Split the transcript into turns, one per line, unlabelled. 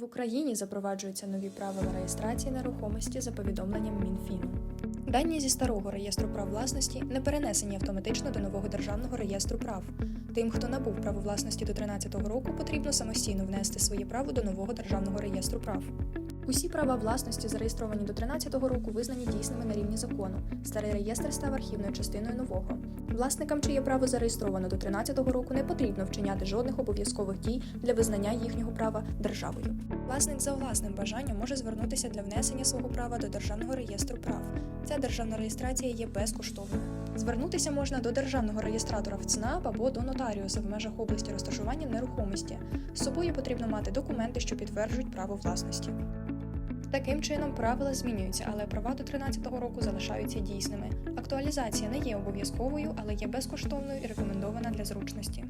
В Україні запроваджуються нові правила реєстрації нерухомості за повідомленням Мінфіну. Дані зі старого реєстру прав власності не перенесені автоматично до нового державного реєстру прав. Тим, хто набув право власності до 2013 року, потрібно самостійно внести своє право до нового державного реєстру прав. Усі права власності, зареєстровані до 2013 року, визнані дійсними на рівні закону. Старий реєстр став архівною частиною нового. Власникам, чиє право зареєстровано до 2013 року, не потрібно вчиняти жодних обов'язкових дій для визнання їхнього права державою. Власник за власним бажанням може звернутися для внесення свого права до державного реєстру прав. Ця державна реєстрація є безкоштовною. Звернутися можна до державного реєстратора в ЦНАП або до нотаріуса в межах області розташування нерухомості. З собою потрібно мати документи, що підтверджують право власності. Таким чином, правила змінюються, але права до 2013 року залишаються дійсними. Актуалізація не є обов'язковою, але є безкоштовною і рекомендована для зручності.